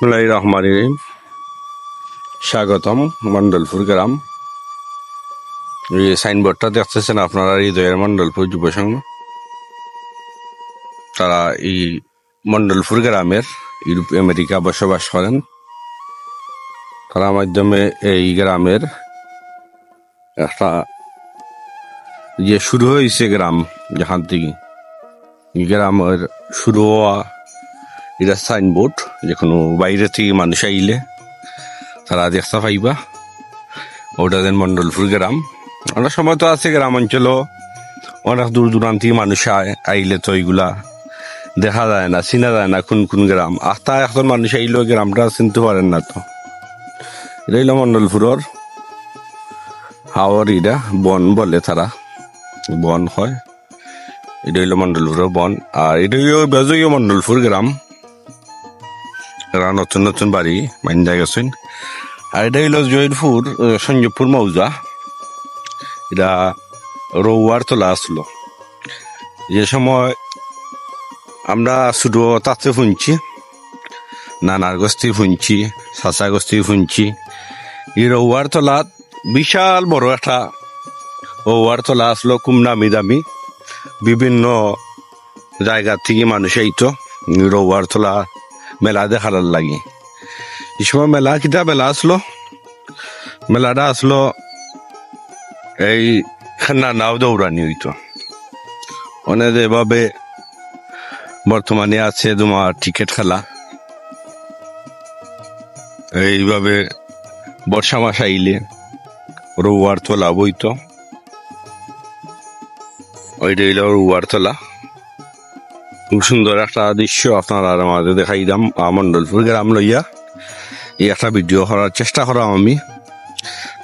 বিসমুল্লাহ রহমান রহিম। স্বাগতম মন্ডলপুর গ্রাম। এই সাইনবোর্ডটা দেখতেছেন আপনারা, হৃদয়ের মন্ডলপুর যুব সংঘ। তারা এই মন্ডলপুর গ্রামের ইউরোপ, আমেরিকা বসবাস করেন। তারা মাধ্যমে এই গ্রামের একটা যে শুরু হয়েছে গ্রাম, যেখান থেকে গ্রামের শুরু হওয়া এটা সাইনবোর্ড যে কোনো বাইরে থেকে মানুষ আইলে তারা দেখতে পাইবা। ওটা দেন মন্ডলপুর গ্রাম। অনেক সময় তো আছে গ্রাম অঞ্চল অনেক দূর দূরান্ত মানুষ আইলে তো এইগুলা দেখা যায় না, চিনা যায় না কোন কোন গ্রাম। আস্তা এখন মানুষ আইলেও গ্রামটা চিনতে পারেন না তো। এটা হইল মন্ডলপুরর হাওয়ার ইটা বন বলে তারা। বন হয়। এটা হইল মন্ডলপুরের বন। আর এটা হইল বেজইও মন্ডলপুর গ্রাম। এরা নতুন নতুন বাড়ি মাইন্দা গেছেন। আর এটা হইল জয়পুর আহ, সঞ্জীবপুর মৌজা। এটা রৌয়ার তোলা আসলো যে সময় আমরা শুধু তাতে শুনছি নানার গোষ্ঠী শুনছি চাচা গোষ্ঠী শুনছি এই রৌয়ার তলাত বিশাল বড় একটা রৌয়ার তলা আসলো খুব নামি দামি বিভিন্ন জায়গা থেকে মানুষ এইতো রৌয়ার তলা মেলা দেখার লাগে। এই সময় মেলা কিতা মেলা আসলো? মেলাটা আসলো এই খান্না নাও দৌড়ানি হইতো। অনেক এভাবে বর্তমানে আছে তোমার টিকিট খেলা। এইভাবে বর্ষা মাস আইলে রৌয়ার তোলা বইতো ওইটা হইল রৌয়ার তোলা খুব সুন্দর একটা দৃশ্য আপনারা আমাদের দেখাই দাম মন্ডলপুর গ্রাম লইয়া। এই একটা ভিডিও করার চেষ্টা করাম আমি।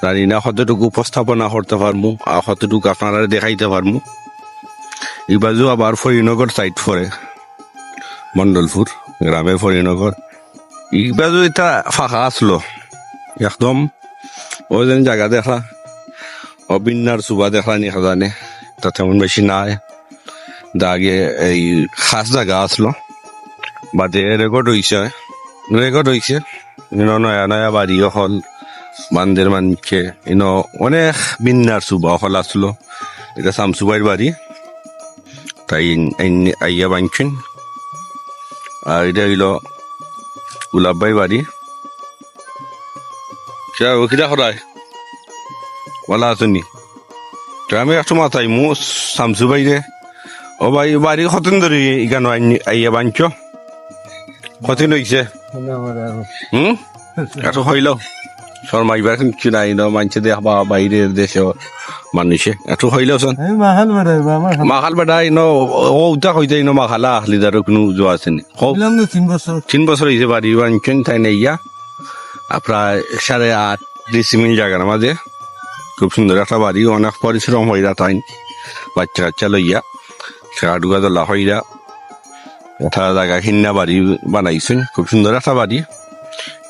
জানি না কতটুকু উপস্থাপনা করতে পারব আর কতটুকু আপনারা দেখাইতে পারব এই বাজু আবার ফরিনগর সাইড পরে মন্ডলপুর গ্রামে ফরিনগর। এই বাজু এটা ফাঁকা আসলো, একদম ওই যেন জায়গা দেখা অবিন্যার সুবা দেখা নি জানে তা তেমন বেশি নাই। দাগে এই খাস জায়গা আসলো। বাদে রেকর্ড হইছে। রেকর্ড হইছে। ইনো নয়া নয়া বাড়ি হল বান্দের মানকে। ইনো অনেক বিন্যার সুবা হল আসলো। এটা শামসুবাইর বাড়ি। তাই আইয়া বানছেন আর এটা হইল গুলাববাই বাড়ি। কিরা বলা আছেনি তো আমি একটু মাথায় মু শামসুবাই রে ও ভাই বাড়ি কতদিন ধরে এখানে আইয়া বানছ? কতদিন হইছে? হুম? এত হইল শর্মাইবার কিছু নাই ন? মানছে দেখবা বাইরের দেশে মানুষে। এত হইল আমার মাখাল বেটা ইন ও উঠা হইতে ইন মাখালা আহলি দারো কোনো যোৱা আছে নি? তিন বছর তিন বছর হয়েছে বাড়ি বানছেন তাই না ইয়া? প্রায় সাড়ে আট ডিসিমিল জায়গার মাঝে খুব সুন্দর একটা বাড়ি অনেক পরিশ্রম হইরা তাই বাচ্চা কাচ্চা লইয়া সেটা দলা হইরা একটা জায়গা কিনা বাড়ি বানাইছেন খুব সুন্দর একটা বাড়ি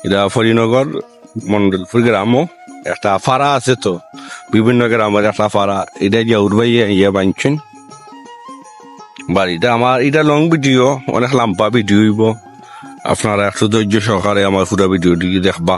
এটা ফরিনগর মন্ডলপুর গ্রামও একটা ফাড়া আছে তো বিভিন্ন গ্রামের একটা ফাড়া এটা যে উড়বাই ইয়ে বানছেন বাড়িটা আমার এটা লং ভিডিও অনেক লাম্পা ভিডিও আপনারা একটু ধৈর্য সহকারে আমার পুরো ভিডিওটি দেখবা